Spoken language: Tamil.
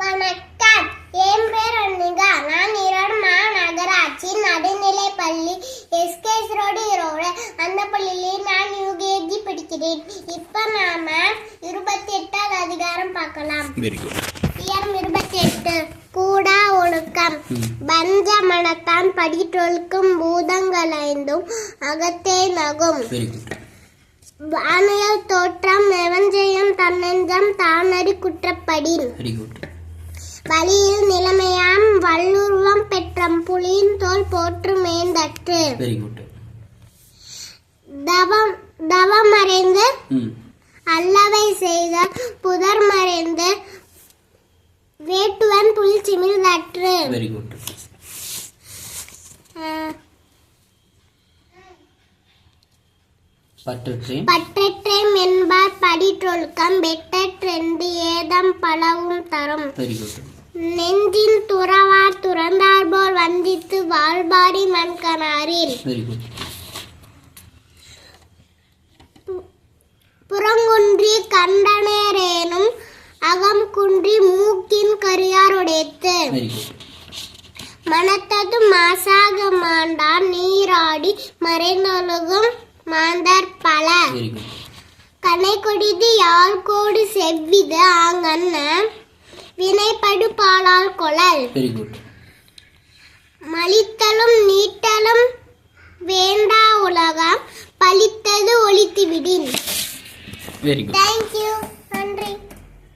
வணக்கம். என் பேர் அன்னிகா நான் ஈரோடு மாநகராட்சி நடுநிலைப் பள்ளி எஸ்கேஸ் ரோடு ஈரோடு. அந்த பள்ளியில் நான் யூகேஜி படிக்கிறேன். இப்போ நாம இருபத்தி எட்டாவது அதிகாரம் பார்க்கலாம். இயரம் இருபத்தி எட்டு கூடா ஒழுக்கம். பஞ்ச மனத்தான் படித்தொழுக்கும் பூதங்கள் ஐந்தும் அகத்தே நகும். வானியல் தோற்றம் எவஞ்செய்யும் தன்னெஞ்சம் வெரி குட் வழியில் நிலைமையாம் வல்லுருவம் பெற்றம் புலியின் தோல் போற்று மேந்தற்று. வெரி குட் தவம் தவமறைந்து அல்லவை செய்த புதர் மறைந்து வேட்டுவன் புல் சிமிழ்தற்று வெரி குட் பற்றற்றேம் என்பார் படிற்றொழுக்கம் வெட்டற்றென்று ஏதம் பலவும் தரும். வெரி குட் நெஞ்சின் துறவார் துறந்தார் போல் வந்தித்து வாழ்பாரி மண்கனாரில் புறங்குன்றி கண்டனேரேனும் அகம் குன்றி மூக்கின் கரியாருடைத்து வெரி குட் மனத்தது மாசாக மாண்டான் நீராடி மறைந்தொழுகும் மாந்தர் பல. கனை கொடிது யாழ் கோடு செவ்விது ஆங்கண்ண வினைப்படு பாலால் கொழல் வெரி குட் மலித்தலும் நீட்டலும் வேண்டா உலகம் பலித்தது ஒழித்து விடின் வெரி குட்